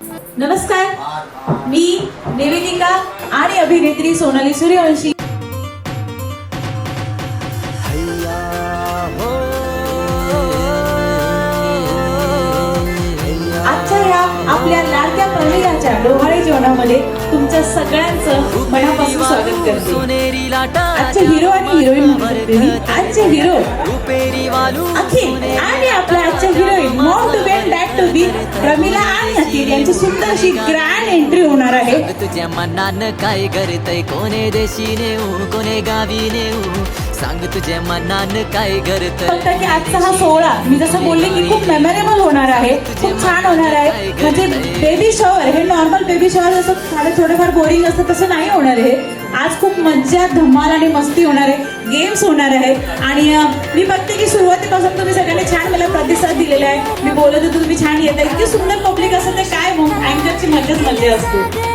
नमस्कार. मी निवेदिका आणि अभिनेत्री सोनाली सूर्यवंशी. आजच्या या आपल्या लाडक्या प्रमिलाच्या डोहाळे जेवणामध्ये तुमच्या सगळ्यांचं मनापासून स्वागत करते. आजचे हिरो आणि हिरोईन आजचे हिरो. अखिल बी प्रमिला आणि अखिल यांची सुंदर अशी ग्रँड एंट्री होणार आहे. तुझ्या मनानं काय करतय कोणे देशी नेऊ कोणे गावी नेऊ सांग तुझ्या मनानं काय करतय फक्त की आजचा हा सोहळा मी जसं बोलले की मेमोरेबल होणार आहे. खूप छान होणार आहे. म्हणजे बेबी शॉवर हे नॉर्मल बेबी शॉवर जसं साडे थोडंफार बोरिंग असतं तसं नाही होणार आहे आज खूप मज्जा धमाल आणि मस्ती होणार आहे. गेम्स होणार आहे. आणि मी बघते की सुरुवातीपासून तुम्ही सगळ्यांनी छान मला प्रतिसाद दिलेला आहे. मी बोलत होते तुम्ही छान येत आहे इतकी सुंदर पब्लिक असं ते काय मग? अँकरची मजाच मज्जा असते.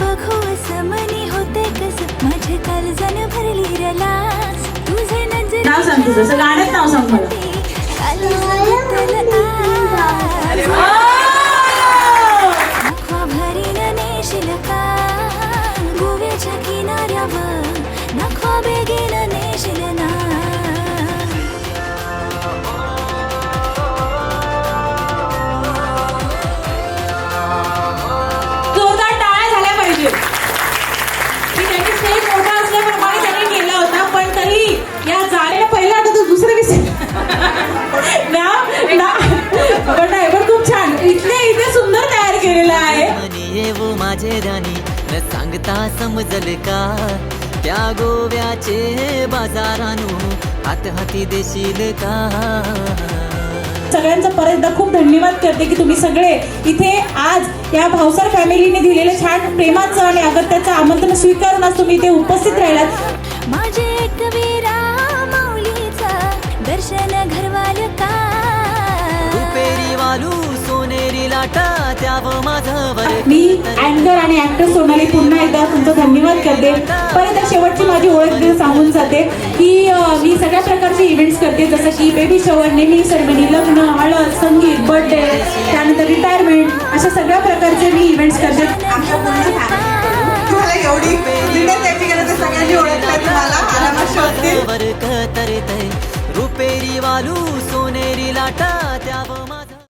बघू असं मनी होते कस माझे काळजान भरली रलास तुझे नजर नाव सांग तुझं. गाण्यात नाव सांग मला. राणी न सांगता समजल का? त्या गोव्याचे बाजारानू हात हाती देशील का? सगळ्यांचं परत एकदा खूप धन्यवाद करते की तुम्ही सगळे इथे आज या भावसार फॅमिलीने दिलेलं छान प्रेमाचं आणि अगत्याचं आमंत्रण स्वीकारून आज तुम्ही इथे उपस्थित राहिलात. माझे एक वीरा माऊलीचा दर्शन मी अँकर आणि ऍक्टर सोनाली पुन्हा एकदा तुमचं धन्यवाद करते. परत शेवटची माझी ओळख देऊन सांगून जाते की मी सगळ्या प्रकारचे इव्हेंट्स करते जसं की बेबी शॉवर नेमिंग सेरेमनी लग्न हळद संगीत बर्थडे त्यानंतर रिटायरमेंट अशा सगळ्या प्रकारचे मी इव्हेंट्स करते. तुम्हाला एवढी सगळ्यांनी तुम्हाला शोधतील रुपेरी वालू सोनेरी लाटा त्याव